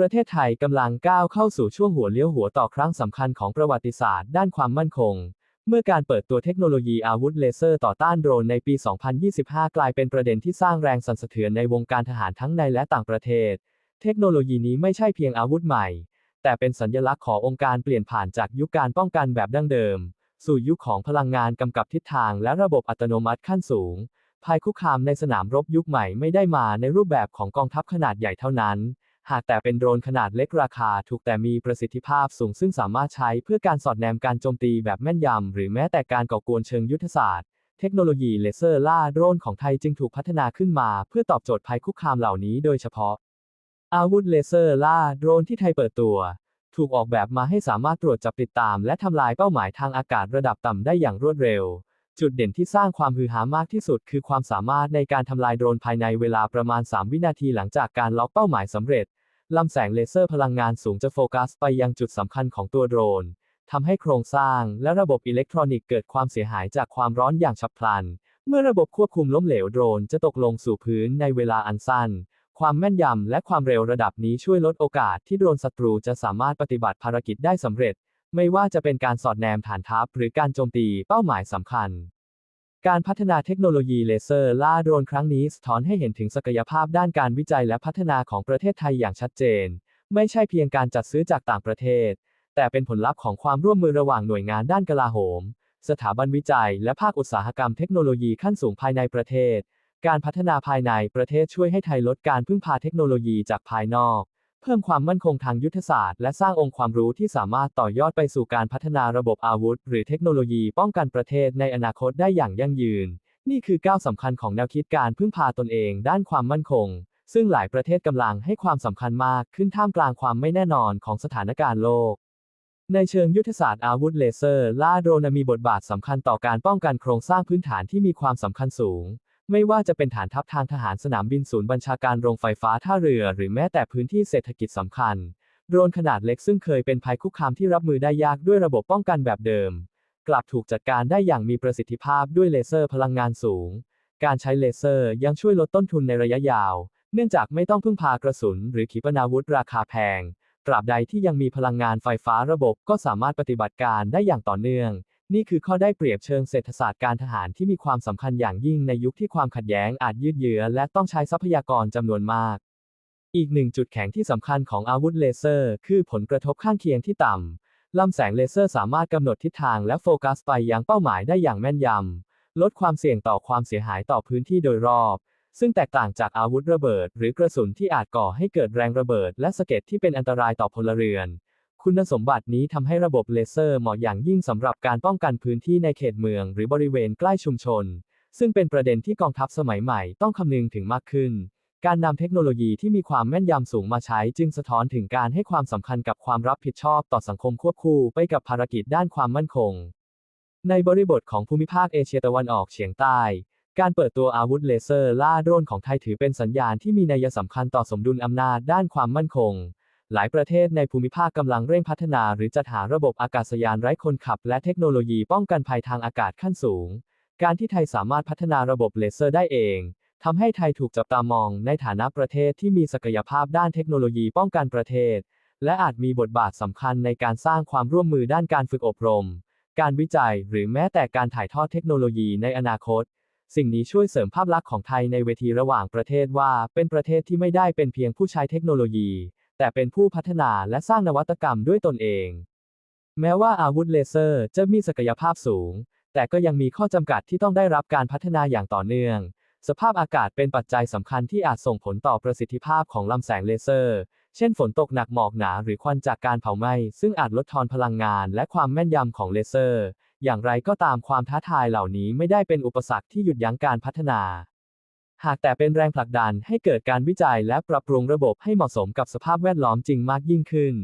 ประเทศไทยกำลังก้าวเข้าสู่ช่วงหัวเลี้ยวหัวต่อครั้งสำคัญของประวัติศาสตร์ด้านความมั่นคง เมื่อการเปิดตัวเทคโนโลยีอาวุธเลเซอร์ต่อต้านโดรนในปี 2025 กลายเป็นประเด็นที่สร้างแรงสั่นสะเทือนในวงการทหารทั้งในและต่างประเทศ เทคโนโลยีนี้ไม่ใช่เพียงอาวุธใหม่ แต่เป็นสัญลักษณ์ขององค์การเปลี่ยนผ่านจากยุคการป้องกันแบบดั้งเดิม สู่ยุคของพลังงานกำกับทิศทางและระบบอัตโนมัติขั้นสูงภัยคุกคามในสนามรบยุคใหม่ไม่ได้มาในรูปแบบของกองทัพขนาดใหญ่เท่านั้น หากแต่เป็นโดรนขนาดเล็กราคาถูกแต่มีประสิทธิภาพสูงซึ่งสามารถใช้เพื่อการสอดแนมการโจมตีแบบแม่นยำ หรือแม้แต่การก่อกวนเชิงยุทธศาสตร์ เทคโนโลยีเลเซอร์ล่าโดรนของไทยจึงถูกพัฒนาขึ้นมาเพื่อตอบโจทย์ภัยคุกคามเหล่านี้โดยเฉพาะ อาวุธเลเซอร์ล่าโดรนที่ไทยเปิดตัว ถูกออกแบบมาให้สามารถตรวจจับติดตาม และทำลายเป้าหมายทางอากาศระดับต่ำได้อย่างรวดเร็ว จุดเด่นที่สร้างความฮือฮามากที่สุดคือความสามารถในการทำลายโดรนภายในเวลาประมาณ 3 วินาทีหลังจากการล็อกเป้าหมายสำเร็จ ลำแสงเลเซอร์พลังงานสูงจะโฟกัสไปยังจุดสำคัญของตัวโดรนทำให้โครงสร้างและระบบอิเล็กทรอนิกส์เกิดความเสียหายจากความร้อนอย่างฉับพลัน เมื่อระบบควบคุมล้มเหลวโดรนจะตกลงสู่พื้นในเวลาอันสั้น ความแม่นยำและความเร็วระดับนี้ช่วยลดโอกาสที่โดรนศัตรูจะสามารถปฏิบัติภารกิจได้สำเร็จ ไม่ว่าจะเป็นการสอดแนมฐานทัพหรือการโจมตีเป้าหมายสำคัญ การพัฒนาเทคโนโลยีเลเซอร์ล่าโดรนครั้งนี้สะท้อนให้เห็นถึงศักยภาพด้านการวิจัยและพัฒนาของประเทศไทยอย่างชัดเจน ไม่ใช่เพียงการจัดซื้อจากต่างประเทศ แต่เป็นผลลัพธ์ของความร่วมมือระหว่างหน่วยงานด้านกลาโหม สถาบันวิจัย และภาคอุตสาหกรรมเทคโนโลยีขั้นสูงภายในประเทศ การพัฒนาภายในประเทศช่วยให้ไทยลดการพึ่งพาเทคโนโลยีจากภายนอก เพิ่มความมั่นคงทางยุทธศาสตร์ และสร้างองค์ความรู้ที่สามารถต่อยอดไปสู่การพัฒนาระบบอาวุธ หรือเทคโนโลยีป้องกันประเทศในอนาคตได้อย่างยั่งยืน นี่คือก้าวสำคัญของแนวคิดการพึ่งพาตนเองด้านความมั่นคง ซึ่งหลายประเทศกำลังให้ความสำคัญมากขึ้นท่ามกลางความไม่แน่นอนของสถานการณ์โลก ในเชิงยุทธศาสตร์อาวุธเลเซอร์ล่าโดรนมีบทบาทสำคัญต่อการป้องกันโครงสร้างพื้นฐานที่มีความสำคัญสูง ไม่ว่าจะเป็นฐานทัพทางทหารสนามบินศูนย์บัญชาการโรงไฟฟ้าท่าเรือ หรือแม้แต่พื้นที่เศรษฐกิจสำคัญ โดรนขนาดเล็กซึ่งเคยเป็นภัยคุกคามที่รับมือได้ยากด้วยระบบป้องกันแบบเดิม กลับถูกจัดการได้อย่างมีประสิทธิภาพด้วยเลเซอร์พลังงานสูง การใช้เลเซอร์ยังช่วยลดต้นทุนในระยะยาว เนื่องจากไม่ต้องพึ่งพากระสุน หรือขีปนาวุธราคาแพง ตราบใดที่ยังมีพลังงานไฟฟ้าระบบก็สามารถปฏิบัติการได้อย่างต่อเนื่อง นี่คือข้อได้เปรียบเชิงเศรษฐศาสตร์การทหารที่มีความสำคัญอย่างยิ่งในยุคที่ความขัดแย้งอาจยืดเยื้อและต้องใช้ทรัพยากรจำนวนมาก อีกหนึ่งจุดแข็งที่สำคัญของอาวุธเลเซอร์ คือผลกระทบข้างเคียงที่ต่ำลำแสงเลเซอร์สามารถกำหนดทิศทางและโฟกัสไปยังเป้าหมายได้อย่างแม่นยำลดความเสี่ยงต่อความเสียหายต่อพื้นที่โดยรอบ ซึ่งแตกต่างจากอาวุธระเบิด หรือกระสุนที่อาจก่อให้เกิดแรงระเบิด และสะเก็ดที่เป็นอันตรายต่อพลเรือน คุณสมบัตินี้ทำให้ระบบเลเซอร์เหมาะอย่างยิ่งสำหรับการป้องกันพื้นที่ในเขตเมือง หรือบริเวณใกล้ชุมชน ซึ่งเป็นประเด็นที่กองทัพสมัยใหม่ต้องคำนึงถึงมากขึ้น การนำเทคโนโลยีที่มีความแม่นยำสูงมาใช้จึงสะท้อนถึงการให้ความสำคัญกับความรับผิดชอบต่อสังคมควบคู่ไปกับภารกิจด้านความมั่นคง ในบริบทของภูมิภาคเอเชียตะวันออกเฉียงใต้ การเปิดตัวอาวุธเลเซอร์ล่าโดรนของไทยถือเป็นสัญญาณที่มีนัยสำคัญต่อสมดุลอำนาจด้านความมั่นคง หลายประเทศในภูมิภาคกำลังเร่งพัฒนาหรือจัดหาระบบอากาศยานไร้คนขับ และเทคโนโลยีป้องกันภัยทางอากาศขั้นสูง การที่ไทยสามารถพัฒนาระบบเลเซอร์ได้เองทำให้ไทยถูกจับตามองในฐานะประเทศที่มีศักยภาพด้านเทคโนโลยีป้องกันประเทศ และอาจมีบทบาทสำคัญในการสร้างความร่วมมือด้านการฝึกอบรม การวิจัย หรือแม้แต่การถ่ายทอดเทคโนโลยีในอนาคต สิ่งนี้ช่วยเสริมภาพลักษณ์ของไทยในเวทีระหว่างประเทศว่า เป็นประเทศที่ไม่ได้เป็นเพียงผู้ใช้เทคโนโลยี แต่เป็นผู้พัฒนาและสร้างนวัตกรรมด้วยตนเอง แม้ว่าอาวุธเลเซอร์จะมีศักยภาพสูง แต่ก็ยังมีข้อจำกัดที่ต้องได้รับการพัฒนาอย่างต่อเนื่อง สภาพอากาศเป็นปัจจัยสำคัญที่อาจส่งผลต่อประสิทธิภาพของลำแสงเลเซอร์ เช่นฝนตกหนักหมอกหนาหรือควันจากการเผาไหม้ซึ่งอาจลดทอนพลังงานและความแม่นยำของเลเซอร์ อย่างไรก็ตามความท้าทายเหล่านี้ไม่ได้เป็นอุปสรรคที่หยุดยั้งการพัฒนา หากแต่เป็นแรงผลักดันให้เกิดการวิจัยและปรับปรุงระบบให้เหมาะสมกับสภาพแวดล้อมจริงมากยิ่งขึ้น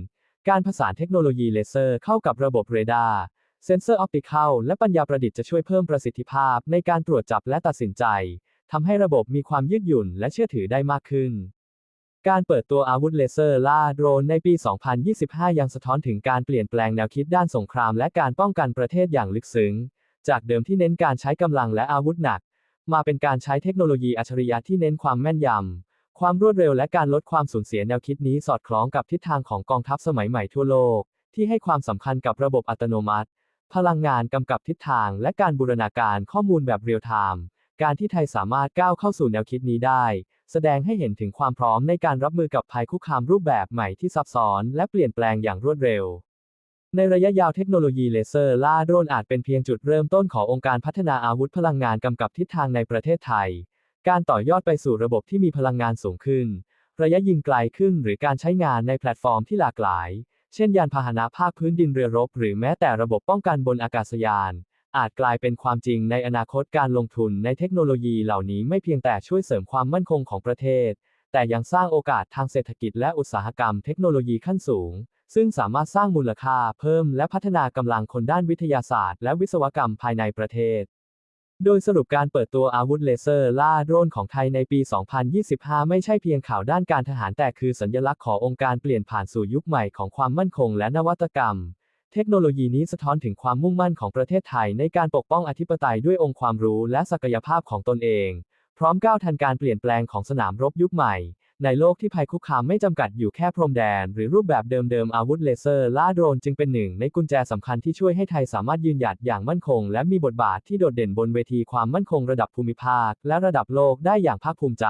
การผสานเทคโนโลยีเลเซอร์เข้ากับระบบเรดาร์ เซนเซอร์ออปติคอลและปัญญาประดิษฐ์จะช่วยเพิ่มประสิทธิภาพในการตรวจจับและตัดสินใจทำให้ระบบมีความยืดหยุ่นและเชื่อถือได้มากขึ้น การเปิดตัวอาวุธเลเซอร์ล่าโดรนในปี 2025 ยังสะท้อนถึงการเปลี่ยนแปลงแนวคิดด้านสงครามและการป้องกันประเทศอย่างลึกซึ้งจากเดิมที่เน้นการใช้กำลังและอาวุธหนัก มาเป็นการใช้เทคโนโลยีอัจฉริยะที่เน้นความแม่นยำ ความรวดเร็วและการลดความสูญเสียแนวคิดนี้สอดคล้องกับทิศทางของกองทัพสมัยใหม่ทั่วโลก ที่ให้ความสำคัญกับระบบอัตโนมัติ พลังงานกำกับทิศทาง และการบูรณาการข้อมูลแบบเรียลไทม์การที่ไทยสามารถก้าวเข้าสู่แนวคิดนี้ได้ แสดงให้เห็นถึงความพร้อมในการรับมือกับภัยคุกคามรูปแบบใหม่ที่ซับซ้อน และเปลี่ยนแปลงอย่างรวดเร็ว ในระยะยาวเทคโนโลยีเลเซอร์ล่าโดรนอาจเป็นเพียงจุดเริ่มต้นขององค์การพัฒนาอาวุธพลังงานกำกับทิศทางในประเทศไทย การต่อยอดไปสู่ระบบที่มีพลังงานสูงขึ้น ระยะยิงไกลขึ้นหรือการใช้งานในแพลตฟอร์มที่หลากหลาย เช่นยานพาหนะภาคพื้นดินเรือรบ หรือแม้แต่ระบบป้องกันบนอากาศยาน อาจกลายเป็นความจริงในอนาคตการลงทุนในเทคโนโลยีเหล่านี้ไม่เพียงแต่ช่วยเสริมความมั่นคงของประเทศ แต่ยังสร้างโอกาสทางเศรษฐกิจและอุตสาหกรรมเทคโนโลยีขั้นสูง ซึ่งสามารถสร้างมูลค่าเพิ่มและพัฒนากำลังคนด้านวิทยาศาสตร์และวิศวกรรมภายในประเทศ โดยสรุปการเปิดตัวอาวุธเลเซอร์ล่าโดรนของไทยในปี 2025 ไม่ใช่เพียงข่าวด้านการทหารแต่คือสัญลักษณ์ขององค์การเปลี่ยนผ่านสู่ยุคใหม่ของความมั่นคงและนวัตกรรม เทคโนโลยีนี้สะท้อนถึงความมุ่งมั่นของประเทศไทยในการปกป้องอธิปไตยด้วยองค์ความรู้และศักยภาพของตนเอง พร้อมก้าวทันการเปลี่ยนแปลงของสนามรบยุคใหม่ ในโลกที่ภัยคุกคามไม่จำกัดอยู่แค่พรมแดน หรือรูปแบบเดิมๆอาวุธเลเซอร์ล่าโดรนจึงเป็นหนึ่งในกุญแจสำคัญที่ช่วยให้ไทยสามารถยืนหยัดอย่างมั่นคง และมีบทบาทที่โดดเด่นบนเวทีความมั่นคงระดับภูมิภาค และระดับโลกได้อย่างภาคภูมิใจ